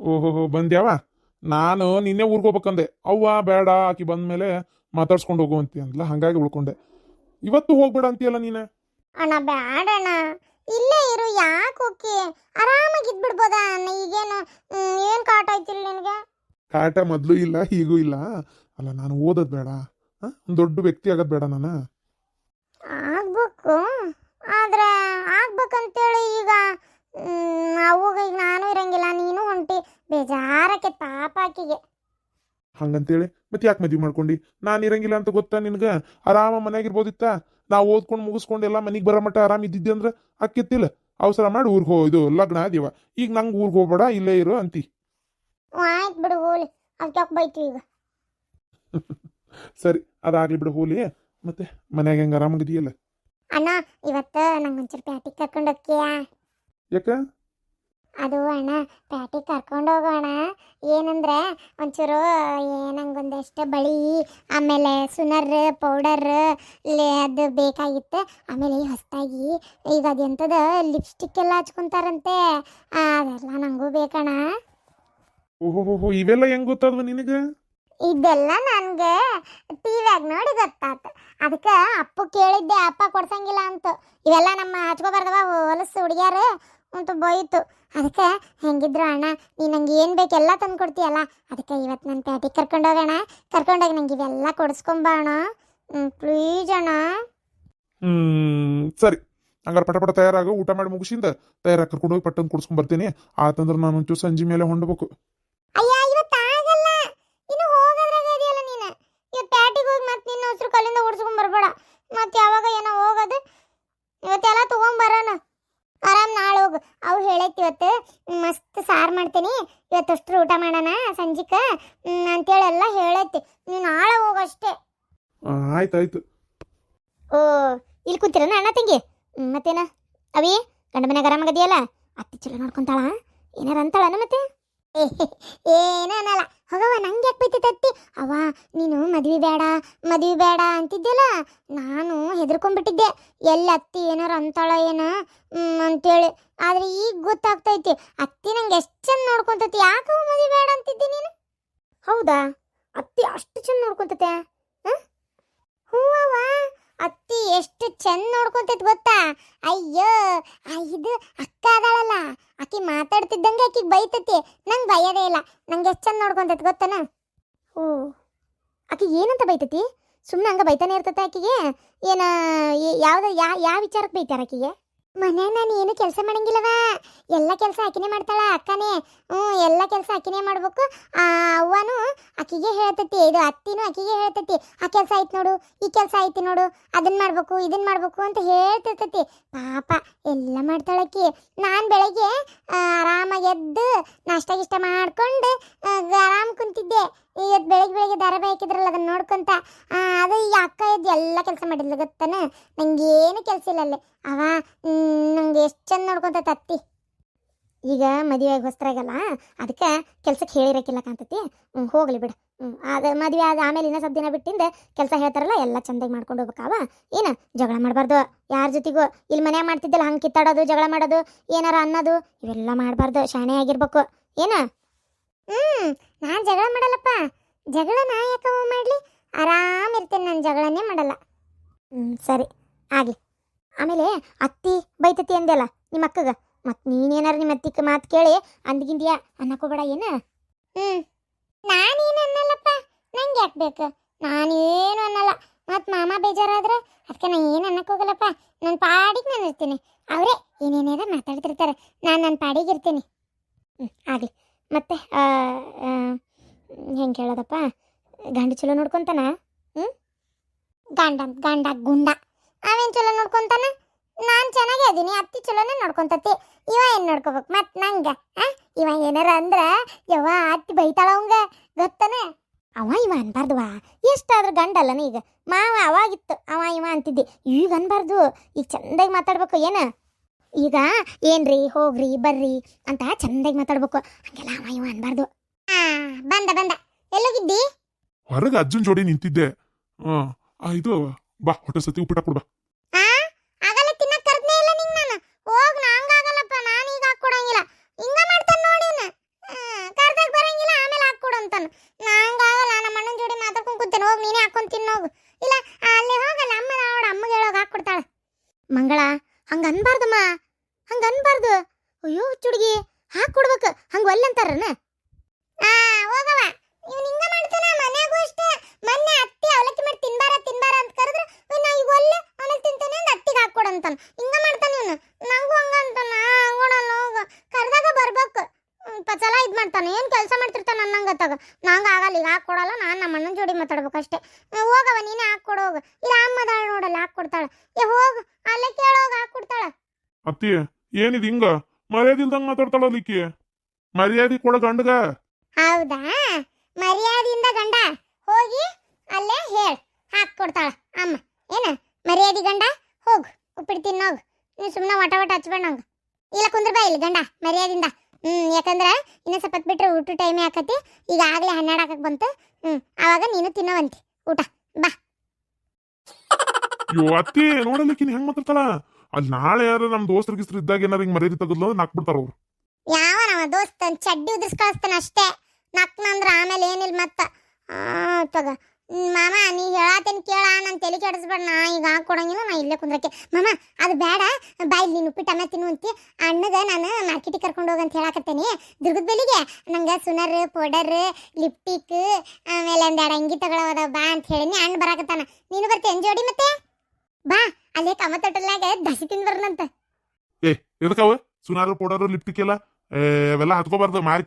ಓಹೋ ಬಂದ್ಯಾವ? ನಾನು ನಿನ್ನೆ ಊರಿಗೆ ಹೋಗ್ಬೇಕಂದೆ ಅವ್ವ ಬೇಡ ಆಕಿ ಬಂದ್ಮೇಲೆ ಮಾತಾಡ್ಸ್ಕೊಂಡು ಹೋಗುವಂತಿ ಅಂದ್ಲ. ಹಂಗಾಗಿ ಉಳ್ಕೊಂಡೆ. ಇವತ್ತು ಹೋಗ್ಬೇಡ ಅಂತೀಯಲ್ಲ ನೀನೆ? ಅಣ್ಣ ಬೇಡಣ್ಣ ಇಲ್ಲೇ ಇರು ಯಾಕೆ ಹೋಗಿ ಆರಾಮಾಗಿ ಇದ್ಬಿಡ್ಬೋದ ಈಗೇನು ಮ್, ಏನ್ ಕಾಟ ಆಯ್ತಿಲ್ಲ ನಿನಗೆ? ಕಾಟ ಮೊದಲು ಇಲ್ಲ ಹೀಗೂ ಇಲ್ಲ. ಅಲ್ಲ ನಾನು ಓದೋದು ಬೇಡ. ಒಂದು ದೊಡ್ಡ ವ್ಯಕ್ತಿ ಆಗೋದು ಬೇಡ ನಾನು? ಆಗ್ಬೇಕು ಆದ್ರೆ ಆಗ್ಬೇಕಂತೇಳಿ ಈಗ ಅವಾಗ ಈಗ ನಾನು ಇರಂಗಿಲ್ಲ ನೀನು ಹೊಂಟಿ ಬೇಜಾರಕ್ಕೆ ಪಾಪ ಆಕಿಗೆ ಹಂಗಂತೇಳಿ ಮತ್ತೆ ಯಾಕೆ ಮದ್ವೆ ಮಾಡ್ಕೊಂಡು? ನಾನು ಇರಂಗಿಲ್ಲ ಅಂತ ಗೊತ್ತಾ ನಿನಗೆ? ಆರಾಮ ಮನೆಯಾಗಿರ್ಬೋದಿತ್ತ? ನಾವು ಓದ್ಕೊಂಡು ಮುಗಿಸ್ಕೊಂಡು ಎಲ್ಲ ಮನೆಗೆ ಬರೋ ಮಟ್ಟ ಆರಾಮ ಇದ್ದಿದ್ದೆ ಅಂದ್ರೆ ಅಕ್ಕಿತ್ತಿಲ್ಲ ಅವಸರ ಮಾಡಿ ಊರಿಗೆ ಹೋ ಇದು ಲಗ್ನ ಆದಿವ ಈಗ ನಂಗೆ ಊರಿಗೆ ಹೋಗ್ಬೇಡ ಇಲ್ಲೇ ಇರು ಅಂತಿ. ಆಯ್ತು ಬಿಡು ಹೋಲಿ. ಅದಕ್ಕೆ ಬೈತು ಈಗ? ಸರಿ ಅದಾಗ್ಲಿ ಬಿಡು ಹೋಲಿ. ಮತ್ತೆ ಮನ್ಯಾಗ ಹೆಂಗೆ ಆರಾಮಾಗಿದೆಯಲ್ಲ ಅಣ್ಣ ಇವತ್ತು ನಂಗೆ ಒಂಚೂರು ಪ್ಯಾಟಿಗೆ ಕರ್ಕೊಂಡು ಹೋಗ್ತೀಯಾ? ಯಾಕ? ಅದು ಅಣ್ಣ ಪ್ಯಾಟಿ ಕರ್ಕೊಂಡು ಹೋಗೋಣ ಏನಂದ್ರೆ ಒಂಚೂರು ಏನಂಗೊಂದಷ್ಟು ಬಳಿ ಆಮೇಲೆ ಸುನರ್ ಪೌಡರ್ ಅದು ಬೇಕಾಗಿತ್ತು. ಆಮೇಲೆ ಹೊಸದಾಗಿ ಈಗ ಎಂಥದ ಲಿಪ್ಸ್ಟಿಕ್ ಎಲ್ಲ ಹಚ್ಕೊಂತಾರಂತೆ. ಅದೆಲ್ಲ ನನಗೂ ಬೇಕಣ್ಣ. ಓಹೋ ಇವೆಲ್ಲ ಹೆಂಗ್ ಗೊತ್ತಾದ್ವ ನಿನಗೆ? ಇದೆಲ್ಲ ನನಗೆ ಟಿವ್ಯಾಗ ನೋಡಿ ಗೊತ್ತಾತು. ಅದಕ್ಕೆ ಅಪ್ಪು ಕೇಳಿದ್ದೆ ಅಪ್ಪ ಕೊಡ್ಸಂಗಿಲ್ಲ ಅಂತ. ಇವೆಲ್ಲ ನಮ್ಮ ಹಚ್ಕೋಬಾರ್ದವ ಹೊಲಸು ಹುಡುಗ್ಯಾರು. ಅಂತ ಬೈತು ಅದಕ್ಕೆ ಹೆಂಗಿದ್ರು ಅಣ್ಣ ನೀ ನಂಗೆ ಏನು ಬೇಕು ಎಲ್ಲ ತಂದು ಕೊಡ್ತೀಯಲ್ಲ ಅದಕ್ಕೆ ಇವತ್ತು ನನ್ನ ಪ್ಯಾಟಿಗೆ ಕರ್ಕೊಂಡೋಗೋಣ ಕರ್ಕೊಂಡೋಗಿ ನಂಗೆ ಇವೆಲ್ಲ ಕೊಡಿಸ್ಕೊಂಬಾಣ ಪ್ಲೀಸ್ ಅಣ್ಣ. ಹ್ಮ್ ಸರಿ. ಹಂಗಾರೆ ಪಟ ಪಟ ತಯಾರಾಗು ಊಟ ಮಾಡಿ ಮುಗಿಸಿಂದ ತಯಾರಾಗಿ ಕರ್ಕೊಂಡು ಹೋಗಿ ಪಟ್ಟನ್ ಕುಡ್ಸ್ಕೊಂಡ್ ಬರ್ತೀನಿ. ಆತಂದ್ರೆ ನಾನು ಒಂಚೂರು ಸಂಜೆ ಮೇಲೆ ಹೊಂಡ್ಬೇಕು. ಅಯ್ಯ ಇವತ್ತು ಆಗಲ್ಲ. ಇನ್ನು ಹೋಗೋದ್ರಾಗ ಇದೆಯಲ್ಲ ನೀನು. ಇವತ್ತು ಪ್ಯಾಟಿಗೆ ಹೋಗಿ ಮತ್ತೆ ನಿನ್ನ ಹಸ್ರು ಕಲ್ಲಿಂದ ಓಡಿಸ್ಕೊಂಡ್ ಬರಬೇಡ. ಮತ್ತೆ ಯಾವಾಗ ಏನೋ ಹೋಗೋದು ಇವತ್ತೆಲ್ಲ ತೊಗೊಂಬರೋಣ ಆರಾಮ್ ನಾಳೆ ಹೋಗು. ಅವು ಹೇಳೈತಿ ಇವತ್ತು ಮಸ್ತ್ ಸಾರು ಮಾಡ್ತೀನಿ. ಇವತ್ತು ಅಷ್ಟ್ರು ಊಟ ಮಾಡೋಣ ಸಂಜಿಕ. ಹ್ಮ್, ಅಂತೇಳಿ ಎಲ್ಲ ಹೇಳೈತಿ. ನೀನು ನಾಳೆ ಹೋಗಷ್ಟೇ ಆಯ್ತು ಆಯ್ತಾಯ್ತು ಓ ಇಲ್ಲಿ ಕೂತಿರನ ಅಣ್ಣ ತಂಗಿ? ಮತ್ತೇನ? ಅವಿ ಗಂಡ ಮನೆಗೆ ಆರಾಮಾಗದಿಯಲ್ಲ ಅತ್ತಿ ಚಲೋ ನೋಡ್ಕೊಂತಾಳ? ಏನಾರ ಅಂತಾಳನ ಮತ್ತೆ? ಏನಲ್ಲ ಹೋಗವ ನಂಗೆ ಯಾಕೆ ಬೈತೈತೆ ಅತ್ತಿ ಅವ ನೀನು ಮದ್ವಿ ಬೇಡ ಮದ್ವಿ ಬೇಡ ಅಂತಿದ್ದೆಲ್ಲ ನಾನು ಹೆದರ್ಕೊಂಡ್ಬಿಟ್ಟಿದ್ದೆ. ಎಲ್ಲಿ ಅತ್ತಿ ಏನಾರು ಅಂತಾಳ ಏನ ಅಂತೇಳಿ. ಆದ್ರೆ ಈಗ ಗೊತ್ತಾಗ್ತೈತಿ. ಅತ್ತಿ ನಂಗೆ ಎಷ್ಟು ಚಂದ ನೋಡ್ಕೊಂತತಿ. ಯಾಕೆ ಮದ್ವಿ ಬೇಡ ಅಂತಿದ್ದೆ ನೀನು? ಹೌದಾ? ಅತ್ತಿ ಅಷ್ಟು ಚಂದ ನೋಡ್ಕೊಂತತೆ ಹೂವವ ಅತ್ತಿ ಎಷ್ಟು ಚಂದ ನೋಡ್ಕೊಂತೈತಿ ಗೊತ್ತಾ? ಅಯ್ಯೋ ಇದು ಅಕ್ಕ ಅದಾಳಲ್ಲ. ಆಕಿ ಮಾತಾಡ್ತಿದ್ದಂಗೆ ಆಕಿಗೆ ಬೈತತಿ. ನಂಗೆ ಬೈಯೋದೇ ಇಲ್ಲ. ನಂಗೆ ಎಷ್ಟು ಚಂದ ನೋಡ್ಕೊಂತೈತಿ ಗೊತ್ತನ? ಓ, ಆಕಿ ಏನಂತ ಬೈತತಿ? ಸುಮ್ಮನೆ ಹಂಗೆ ಬೈತಾನೆ ಇರ್ತೈತೆ ಆಕಿಗೆ? ಏನ ಯಾವ್ದು ಯಾವ ಯಾವ ವಿಚಾರಕ್ಕೆ ಬೈತಾರೆ ಆಕಿಗೆ? ಮನ್ಯಾಗ ನಾನು ಏನು ಕೆಲಸ ಮಾಡಂಗಿಲ್ಲವ. ಎಲ್ಲ ಕೆಲಸ ಆಕಿನೇ ಮಾಡ್ತಾಳ, ಅಕ್ಕನೇ. ಹ್ಞೂ, ಎಲ್ಲ ಕೆಲಸ ಆಕಿನೇ ಮಾಡ್ಬೇಕು. ಆ ಅವ್ವನು ಆಕಿಗೆ ಹೇಳ್ತತಿ, ಇದು ಅತ್ತಿನೂ ಆಕಿಗೆ ಹೇಳ್ತತಿ, ಆ ಕೆಲಸ ಆಯ್ತು ನೋಡು, ಈ ಕೆಲಸ ಆಯ್ತು ನೋಡು ಅದನ್ನ ಮಾಡ್ಬೇಕು ಇದನ್ನ ಮಾಡ್ಬೇಕು ಅಂತ ಹೇಳ್ತಿರ್ತತಿ. ಪಾಪ, ಎಲ್ಲ ಮಾಡ್ತಾಳಕ್ಕಿ ನಾನು ಬೆಳಗ್ಗೆ ಆರಾಮಾಗಿ ಎದ್ದು ನಾಷ್ಟ ಗಿಷ್ಟ ಮಾಡ್ಕೊಂಡು ಆರಾಮ್ ಕುಂತಿದ್ದೆ. ಇವತ್ತು ಬೆಳಗ್ಗೆ ಬೆಳಗ್ಗೆ ಧಾರಾವಾಹಿ ಹಾಕಿದ್ರಲ್ಲ ಅದನ್ನ ನೋಡ್ಕೊಂತ ಆ, ಅದು ಈ ಅಕ್ಕ ಎದ್ದು ಎಲ್ಲ ಕೆಲಸ ಮಾಡಿದ್ಲು ಗೊತ್ತಾನ ನಂಗೇನು ಕೆಲಸ ಇಲ್ಲ ಅಲ್ಲೇ ಅವ ನಂಗೆ ಎಷ್ಟು ಚಂದ ನೋಡ್ಕೊಂತ ತತ್ತಿ ಈಗ ಮದುವೆ ಹೊಸ್ತ್ರಾಗಲ್ಲ, ಅದಕ್ಕೆ ಕೆಲ್ಸಕ್ಕೆ ಹೇಳಿರಕ್ಕಿಲ್ಲ ಕಾಣ್ತತಿ. ಹ್ಞೂ ಹೋಗಲಿ ಬಿಡು. ಹ್ಞೂ ಅದು ಮದುವೆ ಆದ ಆಮೇಲೆ ಇನ್ನೂ ಸ್ವಲ್ಪ ದಿನ ಬಿಟ್ಟಿಂದ ಕೆಲಸ ಹೇಳ್ತಾರಲ್ಲ, ಎಲ್ಲ ಚಂದಾಗಿ ಮಾಡ್ಕೊಂಡು ಹೋಗ್ಬೇಕಾವ ಏನು, ಜಗಳ ಮಾಡಬಾರ್ದು. ಯಾರ ಜೊತೆಗೂ ಇಲ್ಲಿ ಮನೆ ಮಾಡ್ತಿದ್ದಲ್ಲ, ಹಂಗೆ ಕಿತ್ತಾಡೋದು, ಜಗಳ ಮಾಡೋದು, ಏನಾರ ಅನ್ನೋದು, ಇವೆಲ್ಲ ಮಾಡಬಾರ್ದು. ಶಾಣೆ ಆಗಿರ್ಬೇಕು. ಏನು? ಹ್ಞೂ ನಾನು ಜಗಳ ಮಾಡಲ್ಲಪ್ಪ. ಜಗಳ ನಾ ಯಾಕವ ಮಾಡಲಿ? ಆರಾಮ್ ಇರ್ತೀನಿ, ನಾನು ಜಗಳನೇ ಮಾಡಲ್ಲ. ಹ್ಞೂ ಸರಿ, ಆಗಲಿ. ಆಮೇಲೆ ಅತ್ತಿ ಬೈತತಿ ಅಂದೆಲ್ಲ ನಿಮ್ಮ ಅಕ್ಕಗ. ಮತ್ತು ನೀನೇನಾರು ನಿಮ್ಮ ಅತ್ತಿಗೆ ಮಾತು ಕೇಳಿ ಅಂದ್ಗಿಂದ್ಯಾ? ಅನ್ನಕೋಬೇಡ ಏನು? ಹ್ಞೂ ನಾನೇನು ಅನ್ನಲ್ಲಪ್ಪ, ನಂಗೆ ಯಾಕೆ ಬೇಕು? ನಾನೇನು ಅನ್ನಲ್ಲ. ಮತ್ತು ಮಾಮ ಬೇಜಾರಾದ್ರೆ ಅದಕ್ಕೆ ನಾನು ಏನು ಅನ್ನಕ್ಕೋಗಲ್ಲಪ್ಪ ನನ್ನ ಪಾಡಿಗೆ ನಾನು ಇರ್ತೀನಿ. ಅವರೇ ಏನೇನಾರ ಮಾತಾಡ್ತಿರ್ತಾರೆ. ನಾನು ನನ್ನ ಪಾಡಿಗೆ ಇರ್ತೀನಿ. ಹ್ಞೂ ಆಗಲಿ. ಮತ್ತೆ ಹೆಂಗೆ ಹೇಳೋದಪ್ಪ ಗಂಡ ಚಲೋ ನೋಡ್ಕೊತಾನ? ಹ್ಞೂ ಗಂಡ ಗಂಡ, ಗುಂಡ. ಅವೇನು ಚಲೋ ನೋಡ್ಕೊಂತಾನ? ನಾನು ಚೆನ್ನಾಗೇ ಅದೀನಿ, ಅತ್ತಿ ಚಲೋನೇ ನೋಡ್ಕೊಂತತಿ. ಇವ ಏನು ನೋಡ್ಕೋಬೇಕು? ಮತ್ತು ನಂಗೆ ಇವ ಏನಾರ ಅಂದ್ರ ಯವ ಅತ್ತಿ ಬೈತಾಳ ಅವಂಗ, ಗೊತ್ತಾನೆ? ಅವ, ಇವ ಅನ್ಬಾರ್ದವ? ಎಷ್ಟಾದ್ರೂ ಗಂಡಲ್ಲನ ಈಗ? ಮಾವ ಅವಾಗಿತ್ತು, ಅವ, ಇವ ಅಂತಿದ್ದೆ. ಈಗ ಅನ್ಬಾರ್ದು. ಈಗ ಚಂದಾಗಿ ಮಾತಾಡ್ಬೇಕು ಏನ? ಈಗ ಏನ್ರಿ, ಹೋಗ್ರಿ, ಬರ್ರಿ ಅಂತ ಚಂದಾಗಿ ಮಾತಾಡ್ಬೇಕು. ಹಂಗೆಲ್ಲ ಅವ, ಇವ ಅನ್ಬಾರ್ದು. ಬಂದ ಬಂದ. ಎಲ್ಲೋಗಿದ್ದಿ? ಹೊರಗೆ ಅಜ್ಜನ್ ಜೋಡಿ ನಿಂತಿದ್ದೆ. ಆ, ಇದು ಬಾ ಹೊಟ್ಟೆ ಸತಿ ಉಪ್ಪಿಟ ಕೊಡ್ಬಾ ಆ ಆಗಲ್ಲ ತಿನ್ನಕ್ ಕರ್ದ್ನೇ ಇಲ್ಲ ನಿಂಗ್ ನಾನು ಹೋಗ್ ನಂಗಾಗಲ್ಲಪ್ಪ ನಾನು ಈಗ ಹಾಕೊಡಂಗಿಲ್ಲ ಹಿಂಗ ಮಾಡ್ತಾನ ನೋಡಿ ಅಂತಾನ ನಂಗಾಗಲ್ಲ ನಮ್ಮ ಅಣ್ಣನ ಜೋಡಿ ಮಾತಾಡ್ಕೊಂಡ್ ಕೂತೇನೆ ಹೋಗಿ ನೀನೇ ಹಾಕೊಂಡ್ ತಿನ್ನೋಗು ಇಲ್ಲ ಅಲ್ಲಿ ಹೋಗಲ್ಲ ಅಮ್ಮ ಅವಳ ಅಮ್ಮಗೆ ಹೇಳೋಗ ಹಾಕ್ಕೊಡ್ತಾಳ ಮಂಗಳ ಹಂಗ ಅನ್ಬಾರ್ದಮ್ಮ ಹಂಗ ಅನ್ಬಾರ್ದು ಅಯ್ಯೋ ಹುಚ್ಚುಡ್ಗಿ ಹಾಕ್ಕೊಡ್ಬೇಕು ಹಂಗ ಒಲ್ಲಂತಾರನ ಆ ಹೋಗವ ಇವ್ನು ಹಿಂಗ ಮಾಡ್ತಾನ ಮನ್ಯಾಗೂ ಅಷ್ಟೇ ಮೊನ್ನೆ ಅತ್ತಿ ಅವಲಕ್ಕಿ ಮಾಡಿ ತಿನ್ಬಾರ ತಿನ್ಬಾರ ಅಂತ ಕರೆದ್ರೆ ನಾ ಈಗ ಒಲ್ಲೆ ಅವನಿಗೆ ತಿಂತೇನೆ ಅಂತ ಅತ್ತಿಗೆ ಹಾಕ್ಕೊಡಂತಾನ ಹಿಂಗ ಮಾಡ್ತಾನ ಇವನು ನಂಗೂ ಹಂಗ ಅಂತಾನ ಆಗೋಣಲ್ಲ ಹೋಗ ಕರ್ದಾಗ ಬರ್ಬೇಕು ಪಚಲ ಇದ್ ಮಾಡ್ತಾನೆ ಏನ್ ಕೆಲಸ ಮಾಡ್ತಿರ್ತಾನ ಅನ್ನಂಗತ್ತಾಗ ನಂಗ ಆಗಲ್ಲ ಈಗ ಹಾಕೊಡಲ್ಲ ನಾನು ನಮ್ಮ ಅಣ್ಣನ ಜೋಡಿ ಮಾತಾಡ್ಬೇಕು ಅಷ್ಟೇ. ಹ್ಮ್, ಹೋಗವ ನೀನೇ ಹಾಕ್ಕೊಡು ಹೋಗು. ಇಲ್ಲ ಅಮ್ಮದಾಳ ನೋಡಲ್ಲ ಹಾಕ್ಕೊಡ್ತಾಳೆ ಏ ಹೋಗು ಅಲ್ಲೇ ಕೇಳೋಗ ಹಾಕ್ಕೊಡ್ತಾಳೆ ಅತ್ತಿ ಏನಿದ್ ಹಿಂಗ? ಮರ್ಯಾದಿಲ್ದಂಗ ಮಾತಾಡ್ತಾಳ ಈಕಿ ಮರ್ಯಾದೆ ಕೊಡ ಗಂಡಗ? ಹೌದಾ? ಮರ್ಯಾದೆಯಿಂದ ಗಂಡ? ಹೋಗಿ ಅಲ್ಲೇ ಹೇಳ್ ಹಾಕ್ಕೊಡ್ತಾಳ ಅಮ್ಮ. ಏನ? ಮರ್ಯಾದಿ ಗಂಡ? ಹೋಗು ಉಪ್ಪಿಟ್ಟು ತಿನ್ನೋಗು. ನೀನು ಸುಮ್ಮನೆ ವಟ ವಟ ಹಚ್ಬೇಡ ನಂಗೆ. ಇಲ್ಲ ಕುಂದ್ರ ಬಾ ಇಲ್ಲಿ ಗಂಡ ಮರ್ಯಾದಿಂದ. ಹ್ಮ್ ಯಾಕಂದ್ರ ಇನ್ನೊಂದು ಸ್ವಲ್ಪ ಬಿಟ್ಟರೆ ಬಿಟ್ರೆ ಊಟ ಟೈಮೇ ಆಕತಿ. ಈಗ ಆಗ್ಲೇ ಹನ್ನೆರಡು ಹಾಕಕ್ಕೆ ಬಂತು. ಹ್ಮ್ ಆವಾಗ ನೀನು ತಿನ್ನವಂತಿ. ಊಟ. ಯೋ ಅತ್ತಿ ನೋಡಲಿಕ್ಕಿನ ಹೆಂಗ್ ಮಾತಾಡ್ತಾಳ? ಅಲ್ಲಿ ನಾಳೆ ಯಾರು ನಮ್ಮ ದೋಸ್ತರ ಗಿಸ್ತ್ರ ಇದ್ದಾಗ ಏನಾರ ಹಿಂಗ್ ಮರ್ಯಾದೆ ತಗದ್ಲು ನಾಕ್ ನಾಕ್ಬಿಡ್ತಾರ ಅವ್ರು. ಯಾವ ನಮ್ಮ ದೋಸ್ತ? ಚಡ್ಡಿ ಉದ್ರಿಸ್ ಕಳಿಸ್ತಾನ ಅಷ್ಟೇ ನಕ್ನಂದ್ರ ಆಮೇಲೆ ಏನಿಲ್ಲ ಮತ್ತ? ಆ, ತಗ. ಮಾಮ, ನೀ ಹೇಳತ್ತೇನ್ ಕೇಳ, ನಾನು ತಲೆ ಕೆಡಿಸ್ಬೇಡ, ನಾ ಈಗ ಹಾಕೊಡಂಗಿಲ್ಲ ನಾ ಇಲ್ಲೇ ಕುಂದ್ರಕ್ಕೆ. ಮಾಮ, ಅದು ಬೇಡ, ಬಾಯಿಲಿ ನೀನು ಉಪ್ಪಿಟ್ಟು ಅನ್ನ ತಿನ್ನುವಂತಿ ಅಣ್ಣಗ ನಾನು ಮಾರ್ಕೆಟಿಗೆ ಕರ್ಕೊಂಡು ಹೋಗಂತ ಹೇಳಕತ್ತೇನಿ. ದುರ್ಗದ ಬೆಲಿಗೆ, ನಂಗೆ ಸುನರ್, ಪೌಡರ್ ಲಿಪ್ಟಿಕ್ ಆಮೇಲೆ ಒಂದೆರಡು ಅಂಗಿ ತಗೊಳ್ಳೋದ ಬಾ ಅಂತ ಹೇಳಿನಿ, ಅಣ್ಣ ಬರಾಕತ್ತಾನ. ನೀನು ಬರ್ತೀಯನ್ ಜೋಡಿ ಮತ್ತೆ? ಬಾ, ಅಲ್ಲೇ ಕಮತೊಟ್ಟಲ್ನಾಗ ದಸಿ ತಿಂದ್ ಬರ್ನಂತ ಏ ಎದಕ್ಕವ ಸುನಾರು, ಪೌಡರ್ ಲಿಪ್ಟಿಕ್ ಎಲ್ಲ ಅವೆಲ್ಲ ಹಚ್ಕೋಬಾರ್ದು ಮಾರಿ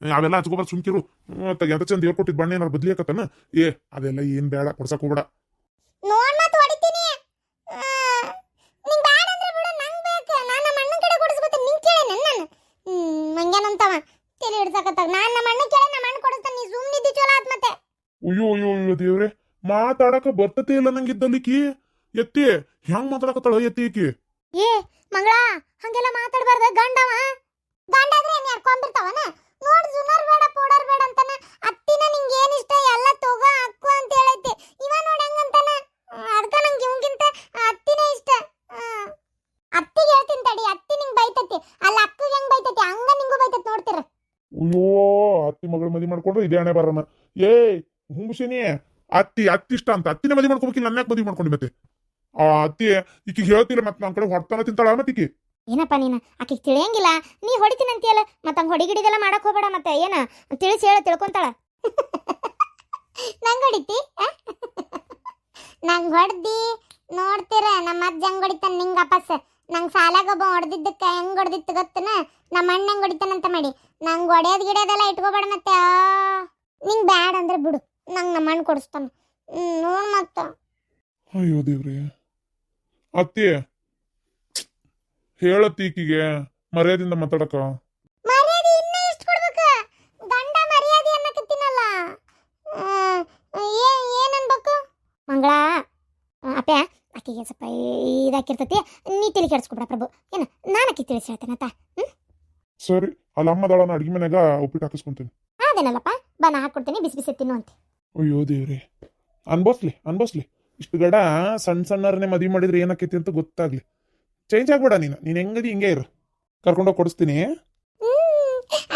ಅವೆಲ್ಲ ಹಚ್ಕೋಬಾರ ಸುಮ್ಕಿರು. ಎಂತ ಚಂದ ದೇವ್ರ ಕೊಟ್ಟಿದ್ ಬಣ್ಣ ಏನಾರು ಬದ್ಲಿಯಾಕತ್ತನ ಏ ಅದೆಲ್ಲ ಏನ್ ಬೇಡ ಕೊಡ್ಸಕ್ ಹೋಗ್ಬೇಡ. ಅಂದ್ರೆ ಅಯ್ಯೋ ಅಯ್ಯೋ ಅಯ್ಯೋ ದೇವ್ರೆ. ಮಾತಾಡಕ ಬರ್ತತೆ ಇಲ್ಲ ನಂಗಿದ್ದಲ್ಲಿಕಿ ಎತ್ತಿ ಹೆಂಗ್ ಮಾತಾಡಕತ್ತಾಳ ಎತ್ತಿ ಈಕಿ? ಏ ಮಂಗಳ ಹಂಗೆಲ್ಲ ಮಾತಾಡಬಾರ್ದ. ಗಂಡವ? ಗಂಡ ಆದ್ರೆ ಏನ್ ಯಾರ್ಕೊಂಬಿರ್ತಾವನ ಅಂತಾನ. ಇಷ್ಟ? ಎಲ್ಲ ತಗೋ ಅಂತ ಇವ ಅಂತಾನ. ಅತ್ತಿನೇ ಇಷ್ಟ. ಅತ್ತಿಗೆ ತಡಿ, ಅತ್ತಿ ಅಲ್ಲ ನೋಡ್ತೀರ? ಅಯ್ಯೋ, ಅತ್ತಿ ಮಗಳ ಮದಿ ಮಾಡ್ಕೊಂಡ್ರೆ ಇದೇ ಬರೋಣ ಏ ಹುಂಬಸಿನಿ ಅತ್ತಿ ಅತ್ತಿ ಇಷ್ಟ ಅಂತ. ಅತ್ತಿನ ಮದಿ ಮಾಡ್ಕೋಬೇಕಿಲ್ಲ ನನ್ನ ಯಾಕೆ ಮದಿ ಮಾಡ್ಕೊಂಡಿ ಮತ್ತೆ? ಆ ಅತ್ತಿ ಈಕಿಗೆ ಹೇಳ್ತಿಲ್ಲ ಮತ್ತೆ ನನ್ನ ಕಡೆ ಹೊಡ್ತಾನ ತಿಂತಾಳ ಮತ್ತೆ ಏನಪ್ಪ ನೀನು? ಆಕಿಗೆ ತಿಳಿಯಂಗಿಲ್ಲ? ನೀ ಹೊಡಿತೀನಿ ಅಂತೀಯಲ್ಲ ಮತ್ತೆ ಹಂಗೆ ಹೊಡಿಗಿಡಿದೆಲ್ಲ ಮಾಡಕ್ಕೆ ಹೋಗಬೇಡ ಮತ್ತೆ ಏನ? ತಿಳಿಸಿ ಹೇಳ ತಿಳ್ಕೊಂತಾಳ. ನಂಗೆ ಹೊಡಿತಿ? ನಂಗೆ ಹೊಡ್ದಿ? ನೋಡ್ತೀರ ನಮ್ಮ ಅಜ್ಜ ಹೆಂಗೆ ಹೊಡಿತಾನ ನಿಂಗ ಅಪಸ್ ನಂಗೆ ಸಾಲಾಗ ಒಬ್ಬ ಹೊಡೆದಿದ್ದಕ್ಕೆ ಹೆಂಗೆ ಹೊಡೆದಿತ್ತು ಗೊತ್ತನ? ನಮ್ಮ ಅಣ್ಣ ಹೆಂಗೆ ಹೊಡಿತಾನಂತ ಮಾಡಿ. ನಂಗೆ ಹೊಡೆಯೋದು ಗಿಡೋದೆಲ್ಲ ಇಟ್ಕೋಬೇಡ ಮತ್ತೆ ನಿಂಗೆ ನಿಂಗ್ ಬ್ಯಾಡ ಅಂದ್ರೆ ಬಿಡು. ನಂಗೆ ನಮ್ಮ ಅಣ್ಣ ಕೊಡಿಸ್ತಾನೆ. ನೋಡ್ ಮತ್ತ. ಅಯ್ಯೋ ದೇವ್ರಿ. ಅತ್ತಿ ಹೇಳತ್ತಿ ಈಕಿಗೆ ಮರ್ಯಾದಿಂದ ಮಾತಾಡಕ? ಮರ್ಯಾದೆ ಇನ್ನ ಎಷ್ಟು ಕೊಡ್ಬೇಕು? ಗಂಡ ಮರ್ಯಾದೆ ಅನ್ನಕತ್ತಿನಲ್ಲ. ಏನ್ ಏನ್ ಅನ್ಬೇಕು ಮಂಗಳ ಅಪ್ಪ ಆಕಿಗೆ ಸ್ವಲ್ಪ ಇದಾಕಿರ್ತತಿ ನೀ ತಿಳಿ ಕೆಡಿಸ್ಕೊಬಿಡ ಪ್ರಭು. ಏನ ನಾನು ಆಕಿ ತಿಳಿಸಿ ಅಂತ ಸರಿ ಅಲ್ಲಿ ಅಮ್ಮದಾಳನ ಅಡಿಗೆ ಮನೆಗ ಉಪ್ಪಿಟ್ಟು ಹಾಕಿಸ್ಕೊಂತೀನಿ. ಅದೇನಲ್ಲಪ್ಪ ಬಾ ನಾ ಹಾಕ್ಕೊಡ್ತೀನಿ ಬಿಸಿ ಬಿಸಿ ತಿನ್ನು ಅಂತ. ಅಯ್ಯೋ ದೇವ್ರಿ ಅನ್ಬೋಸ್ಲಿ ಅನ್ಬೋಸ್ಲಿ ಇಷ್ಟು ಗಡ ಸಣ್ಣ ಸಣ್ಣರನ್ನೇ ಮದುವೆ ಮಾಡಿದ್ರೆ ಏನಾಕೈತಿ ಅಂತ ಗೊತ್ತಾಗ್ಲಿ. ಚೇಂಜ್ ಆಗ್ಬೇಡ ನೀನು. ನೀನು ಹೆಂಗದಿ ಹಿಂಗೆ ಇರು. ಕರ್ಕೊಂಡೋಗಿ ಕೊಡಿಸ್ತೀನಿ.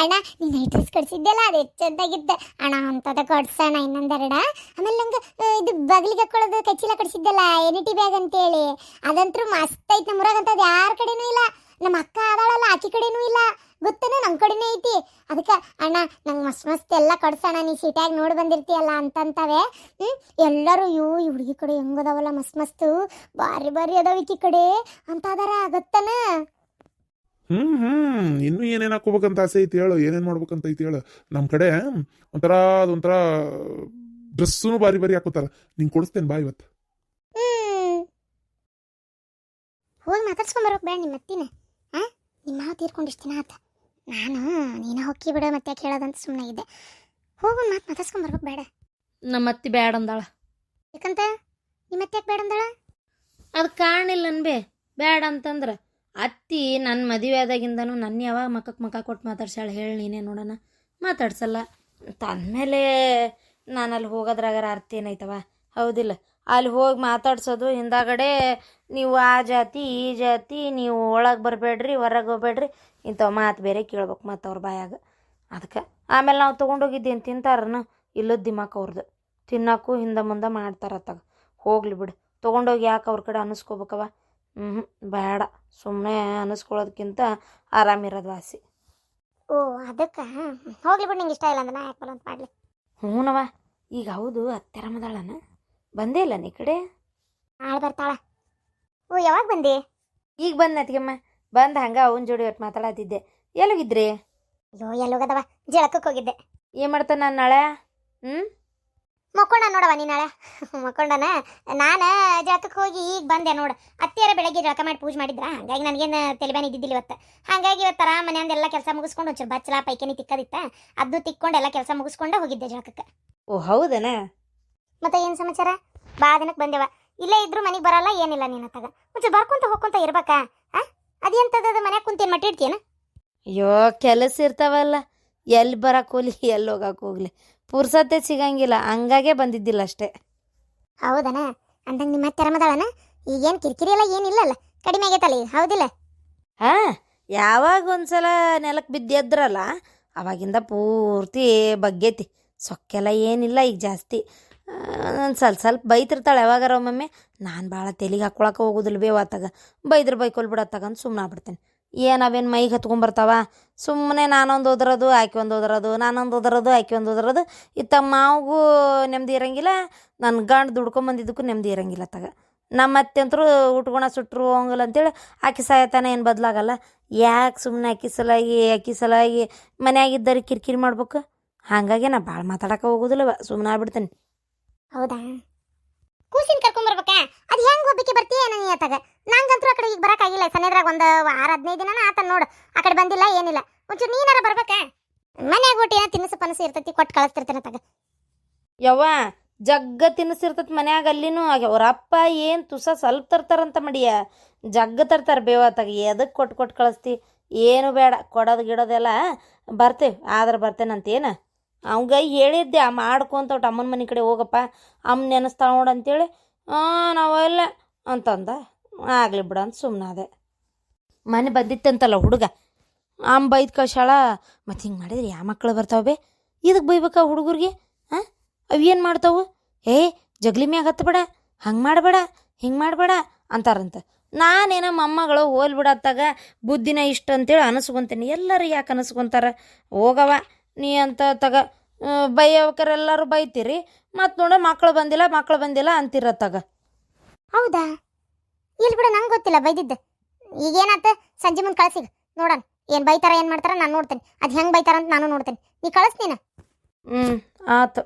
ಅಣ್ಣ ನೀ ನೈಟ್ ಡ್ರೆಸ್ ಕಡ್ಸಿದ್ದೆಲ್ಲ ಅದು ಎಷ್ಟು ಅಣ್ಣ ಅಂತದ ಕೊಡ್ಸೋಣ ಇನ್ನೊಂದೆರಡ. ಆಮೇಲೆ ನಂಗೆ ಇದು ಬಗ್ಲಿಗೆ ಹಾಕೊಳ್ಳೋದು ಕಚ್ಚಿಲ ಕಡ್ಸಿದ್ದಲ್ಲ ಎನಿಟಿ ಬ್ಯಾಗ್ ಅಂತೇಳಿ. ಅದಂತೂ ಮಸ್ತ್ ಐತಿ ನಮ್ಮೂರಾಗ ಅಂತದ್ ಯಾರ ಕಡೆನೂ ಇಲ್ಲ. ನಮ್ಮ ಅಕ್ಕ ಆದಾಳಲ್ಲ, ಆಕಿ ಕಡೆನೂ ಇಲ್ಲ. ಗೊತ್ತೇನು? ನಮ್ಮ ಕಡೆನೇ ಐತಿ. ಅದಕ್ಕೆ ಅಣ್ಣ ನಂಗೆ ಮಸ್ತ್ ಮಸ್ತ್ ಎಲ್ಲ ಕೊಡ್ಸೋಣ ನೀ ಸೀಟಾಗಿ ನೋಡಿ ಬಂದಿರ್ತೀಯಲ್ಲ ಅಂತಂತವೆ. ಹ್ಞೂ ಎಲ್ಲರೂ ಇವು ಈ ಹುಡುಗಿ ಕಡೆ ಹೆಂಗದವಲ್ಲ ಮಸ್ತ್ ಮಸ್ತು. ಬಾರಿ ಬಾರಿ ಅದಾವ ಕಡೆ. ಅಂತ ಅದಾರ ಗೊತ್ತನ? ಹ್ಮ್ ಹ್ಮ್. ಇನ್ನೂ ಏನೇನು ಹಾಕೋಬೇಕಂತ ಆಸೆ ಐತಿ ಹೇಳು. ಏನೇನು ಮಾಡ್ಬೇಕಂತ ಐತಿ ಹೇಳು. ನಮ್ ಕಡೆ ಒಂಥರ ಅದೊಂಥರ ಡ್ರೆಸ್ಸೂ ಬಾರಿ ಬಾರಿ ಹಾಕೋತಾರ. ನಿಂಗೆ ಕೊಡಿಸ್ತೇನೆ ಬಾ ಇವತ್ತು ಹೋಗಿ ಮಾತಾಡ್ಸ್ಕೊಂಬರೋಕ್ ಬೇಡ ನಿಮ್ಮ ಅತ್ತಿನ. ಹಾಂ ನಿಮ್ಮ ಮಾವ ತೀರ್ಕೊಂಡಿರ್ತೀನಿ ಆತ. ನಾನು ನೀನ ಹೊಕ್ಕಿ ಬಿಡ ಮತ್ತೆ ಕೇಳೋದಂತ ಹೇಳೋದಂತ ಸುಮ್ಮನೆ ಇದ್ದೆ ಹೋಗು ಮಾತು ಮಾತಾಡ್ಸ್ಕೊಂಬರ್ಬೇಕು ಬೇಡ. ನಮ್ಮ ಅತ್ತಿ ಬೇಡ ಅಂದಾಳ. ಯಾಕಂತ? ನಿಮ್ಮ ಅತ್ತೆ ಯಾಕೆ ಬೇಡ ಅಂದಾಳ? ಅದು ಕಾರಣಿಲ್ಲ ಅನ್ಬೇ. ಬೇಡ ಅಂತಂದ್ರ ಅತ್ತಿ ನನ್ನ ಮದುವೆ ಆದಾಗಿಂದನೂ ನನ್ನ ಯಾವಾಗ ಮಕ್ಕಕ್ಕೆ ಮಕ್ಕ ಕೊಟ್ಟು ಮಾತಾಡ್ಸಾಳ ಹೇಳಿ ನೀನೇ ನೋಡೋಣ. ಮಾತಾಡ್ಸಲ್ಲ. ತಂದಮೇಲೆ ನಾನು ಅಲ್ಲಿ ಹೋಗೋದ್ರಾಗಾರ ಅರ್ಥ ಏನಾಯ್ತವ ಹೌದಿಲ್ಲ. ಅಲ್ಲಿ ಹೋಗಿ ಮಾತಾಡ್ಸೋದು ಹಿಂದಾಗಡೆ ನೀವು ಆ ಜಾತಿ ಈ ಜಾತಿ ನೀವು ಒಳಗೆ ಬರಬೇಡ್ರಿ ಹೊರಗೆ ಹೋಗ್ಬೇಡ್ರಿ. ಇಂಥವು ಮಾತು ಬೇರೆ ಕೇಳ್ಬೇಕು ಮತ್ತು ಅವ್ರ ಬಾಯಾಗ. ಅದಕ್ಕೆ ಆಮೇಲೆ ನಾವು ತೊಗೊಂಡೋಗಿದ್ದೇನು ತಿಂತಾರನ? ಇಲ್ಲದ ದಿಮಾಕ್ ಅವ್ರದ್ದು ತಿನ್ನೋಕ್ಕೂ ಹಿಂದೆ ಮುಂದೆ ಮಾಡ್ತಾರತ್ತಾಗ ಹೋಗ್ಲಿ ಬಿಡು. ತೊಗೊಂಡೋಗಿ ಯಾಕೆ ಅವ್ರ ಕಡೆ ಅನ್ನಿಸ್ಕೋಬೇಕವ ಹ್ಞೂ ಬೇಡ ಸುಮ್ಮನೆ ಅನ್ನಿಸ್ಕೊಳ್ಳೋದಕ್ಕಿಂತ ಆರಾಮಿರೋದು ವಾಸಿ. ಓ ಅದಕ್ಕೆ? ಹೋಗ್ಲಿ ಬಿಡು ನಿಂಗೆ ಇಷ್ಟ ಇಲ್ಲ ಅಂದ್ರೆ ನಾ ಯಾಕೆ ಅಂತ ಮಾಡಲಿ. ಹ್ಞೂನವ ಈಗ ಹೌದು ಅತ್ತೆರಮದಾಳನ? ಬಂದೇ ಇಲ್ಲ ನೀ ಕಡೆ? ನಾಳೆ ಬರ್ತಾಳ. ಓ ಯಾವಾಗ ಬಂದಿ? ಈಗ ಬಂದ ಅತ್ತಿಗೆಮ್ಮ ಬಂದು ಹಂಗೆ ಅವನ ಜೋಡಿ ಒಟ್ಟು ಮಾತಾಡತ್ತಿದ್ದೆ ಎಲ್ಲೋಗಿದ್ರಿ? ಅಯ್ಯೋ ಎಲ್ಲೋಗದವ? ಜಳಕಕ್ಕೆ ಹೋಗಿದ್ದೆ. ಏನು ಮಾಡ್ತಾನೆ ನಾನು ನಾಳೆ? ಹ್ಞೂ ಮಕ್ಕೊಂಡ ನೋಡವ ನೀ ನಾಳೆ? ಮಕ್ಕೊಂಡನ? ನಾನು ಜಳಕಕ್ಕೆ ಹೋಗಿ ಈಗ ಬಂದೆ ನೋಡು. ಅತ್ತಿಯರ ಬೆಳಗ್ಗೆ ಜಳಕ ಮಾಡಿ ಪೂಜೆ ಮಾಡಿದ್ರ? ಹಂಗಾಗಿ ನನಗೇನು ತಲೆಬ್ಯಾನ್ ಇದ್ದಿದ್ದಿಲ್ಲ ಇವತ್ತು. ಹಾಗಾಗಿ ಇವತ್ತರ ಮನೆಯಂದೆಲ್ಲ ಕೆಲಸ ಮುಗಿಸ್ಕೊಂಡು ಒಂಚೂರು ಬಚ್ಚಲ ಪೈಕೇನಿ ತಿಕ್ಕದಿತ್ತ. ಅದು ತಿಕ್ಕೊಂಡು ಎಲ್ಲ ಕೆಲಸ ಮುಗಿಸ್ಕೊಂಡು ಹೋಗಿದ್ದೆ ಜಳಕಕ್ಕೆ ಓ ಹೌದನ? ಮತ್ತೆ ಏನು ಸಮಾಚಾರ? ಭಾಳ ದಿನಕ್ಕೆ ಬಂದೆವ. ಇಲ್ಲೇ ಇದ್ರು ಮನೆಗೆ ಬರಲ್ಲ ಏನಿಲ್ಲ ನಿನ್ನ ತಗ ಒಂಚೂರು ಬರ್ಕೊಂತ ಹೋಗ್ಕೊಂತ ಇರ್ಬೇಕಾ? ಆ? ಅದೇಂತದ ಮನೆ ಕುಂತೇನು ಮಟ್ಟಿಡ್ತೀಯನ ಅಯ್ಯೋ ಕೆಲಸ ಇರ್ತಾವಲ್ಲ. ಎಲ್ಲಿ ಬರಕ್ಕೆ ಹೋಗ್ಲಿ ಎಲ್ಲಿ ಹೋಗಕ್ಕೆ ಹೋಗ್ಲಿ. ಪುರ್ಸತ್ತೆ ಸಿಗಂಗಿಲ್ಲ. ಹಂಗಾಗೆ ಬಂದಿದ್ದಿಲ್ಲ ಅಷ್ಟೇ. ಹೌದನ? ಅಂದಂಗೆ ನಿಮ್ಮ ತೆರಮದಳನ ಈಗೇನ್ ಕಿರಿಕಿರಿ ಎಲ್ಲ ಏನಿಲ್ಲಲ್ಲ? ಕಡಿಮೆ ಆಗೈತಲ್ಲ ಈಗ ಹೌದಿಲ್ಲ? ಹಾಂ ಯಾವಾಗ ಒಂದ್ಸಲ ನೆಲಕ್ಕೆ ಬಿದ್ದೆದ್ರಲ್ಲ ಅವಾಗಿಂದ ಪೂರ್ತಿ ಬಗ್ಗೆತಿ. ಸೊಕ್ಕೆಲ್ಲ ಏನಿಲ್ಲ ಈಗ ಜಾಸ್ತಿ. ಒಂದು ಸ್ವಲ್ಪ ಸ್ವಲ್ಪ ಬೈತಿರ್ತಾಳೆ ಯಾವಾಗಾರ ಒಮ್ಮೊಮ್ಮೆ. ನಾನು ಭಾಳ ತೆಲಿಗೆ ಹಾಕ್ಕೊಳಕ್ಕೆ ಹೋಗೋದಿಲ್ಲ ಬೇವ ಆತಾಗ ಬೈದ್ರೆ ಬೈಕೊಲ್ ಬಿಡತ್ತಾಗ ಅಂತ ಸುಮ್ಮನೆ ಆಗ್ಬಿಡ್ತೇನೆ. ಏನು ಅವೇನು ಮೈಗೆ ಹತ್ಕೊಂಬರ್ತಾವ ಸುಮ್ಮನೆ ನಾನೊಂದು ಓದರೋದು ಆಕೆ ಒಂದು ಓದರೋದು ನಾನೊಂದು ಓದರೋದು ಆಕೆ ಒಂದು ಓದರೋದು ಇತ್ತ ಮಾವಗೂ ನೆಮ್ಮದಿ ಇರಂಗಿಲ್ಲ ನನ್ನ ಗಂಡು ದುಡ್ಕೊಂಬಂದಿದ್ದಕ್ಕೂ ನೆಮ್ಮದಿ ಇರಂಗಿಲ್ಲ ತಗ ನಮ್ಮ ಅಂತರೂ ಉಟ್ಕೊಳ ಸುಟ್ಟರು ಹೋಗಲ್ಲ ಅಂತೇಳಿ ಆಕೆ ಸಾಯತಾನೆ ಏನು ಬದಲಾಗಲ್ಲ. ಯಾಕೆ ಸುಮ್ಮನೆ ಆಕಿ ಸಲಾಗಿ ಆಕಿ ಸಲಾಗಿ ಮನೆಯಾಗಿದ್ದರೆ ಕಿರಿಕಿರಿ ಮಾಡ್ಬೇಕು? ಹಾಗಾಗಿ ನಾ ಭಾಳ ಮಾತಾಡೋಕೆ ಹೋಗೋದಿಲ್ಲವ ಸುಮ್ಮನೆ ಆಗ್ಬಿಡ್ತೇನೆ. ಹೌದಾ? ಕೂಸಿನ ಕರ್ಕೊಂಬರ್ಬೇಕಾ ಅದು ಹೆಂಗ್ ಒಬ್ಬಕ್ಕೆ ಬರ್ತೀಯ ನೀ ಆತಾಗ ನಂಗಂತೂ ಆ ಕಡೆ ಈಗ ಬರಕ್ಕಾಗಿಲ್ಲ. ಸನೇದ್ರಾಗ ಒಂದು ಆರು ಹದಿನೈದು ದಿನ ಆತ ನೋಡು. ಆ ಕಡೆ ಬಂದಿಲ್ಲ, ಏನಿಲ್ಲ. ಒಂಚೂರು ನೀನಾರ ಬರ್ಬೇಕಾ? ಮನ್ಯಾಗ ಊಟ ಏನೋ ತಿನಿಸು ಪನಸು ಇರ್ತೈತಿ ಕೊಟ್ಟು ಕಳಿಸ್ತಿರ್ತೀನಿ ತಗ ಯವ್ವ, ಜಗ್ಗ ತಿನ್ನಿಸಿರ್ತೈತೆ ಮನ್ಯಾಗ ಅಲ್ಲಿನೂ. ಅವ್ರ ಅಪ್ಪ ಏನು ತುಸ ಸ್ವಲ್ಪ ತರ್ತಾರಂತ ಮಡಿಯ? ಜಗ್ಗ ತರ್ತಾರೆ ಬೇವತ್ತಾಗ ಎದಕ್ಕೆ ಕೊಟ್ಟು ಕೊಟ್ಟು ಕಳಿಸ್ತಿ? ಏನು ಬೇಡ. ಕೊಡೋದು ಗಿಡೋದೆಲ್ಲ ಬರ್ತೇವೆ ಆದ್ರೆ ಬರ್ತೇನಂತೇನು? ಅವಂಗ ಹೇಳಿದ್ದೆ ಮಾಡ್ಕೊಂತ ಅಮ್ಮನ ಮನೆ ಕಡೆ ಹೋಗಪ್ಪ ಅಮ್ಮ ನೆನೆಸ್ತಾಳ ನೋಡು ಅಂತೇಳಿ ನಾವೆಲ್ಲ ಅಂತಂದ, ಆಗಲಿ ಬಿಡ ಅಂತ ಸುಮ್ಮನಾದೆ ಮನೆ ಬಂದಿತ್ತಂತಲ್ಲ ಹುಡುಗ ಅಮ್ಮ ಬೈದ್ ಕಳ್ಸಾಳ ಮತ್ತು ಹಿಂಗೆ ಮಾಡಿದ್ರೆ ಯಾವ ಮಕ್ಕಳು ಬರ್ತಾವೆ ಇದಕ್ಕೆ ಬೈಬೇಕಾ ಹುಡುಗರಿಗೆ ಹಾಂ ಅವೇನು ಮಾಡ್ತಾವು? ಏ, ಜಗ್ಲಿ ಮ್ಯಾಗ ಹತ್ತಬೇಡ ಹಂಗೆ ಮಾಡಬೇಡ, ಹಿಂಗೆ ಮಾಡಬೇಡ ಅಂತಾರಂತ. ನಾನೇನೋ ಮೊಮ್ಮಗಳು ಹೋಲ್ಬಿಡತ್ತಾಗ ಬುದ್ಧಿನ ಇಷ್ಟ ಅಂತೇಳಿ ಅನಿಸ್ಕೊಂತೀನಿ, ಎಲ್ಲರೂ ಯಾಕೆ ಅನಿಸ್ಕೊಂತಾರ? ಹೋಗವ. ನೀ ಅಂತ ತಗ ಬೈಯವಕರೆಲ್ಲರೂ ಬೈತೀರಿ. ಮತ್ತು ನೋಡ ಮಕ್ಕಳು ಬಂದಿಲ್ಲ ಮಕ್ಕಳು ಬಂದಿಲ್ಲ ಅಂತಿರತ್ತಾಗ ಹೌದಾ? ಇಲ್ಲಿ ಬಿಡು ನಂಗೆ ಗೊತ್ತಿಲ್ಲ ಬೈದಿದ್ದೆ. ಈಗೇನಾತ? ಸಂಜೆ ಮುಂದೆ ಕಳ್ಸಿಗ ನೋಡೋಣ ಏನು ಬೈತಾರ ಏನು ಮಾಡ್ತಾರ ನಾನು ನೋಡ್ತೇನೆ. ಅದು ಹೆಂಗೆ ಬೈತಾರ ಅಂತ ನಾನು ನೋಡ್ತೇನೆ. ನೀ ಕಳಿಸ್ತೀನ ಹ್ಞೂ ಆತು.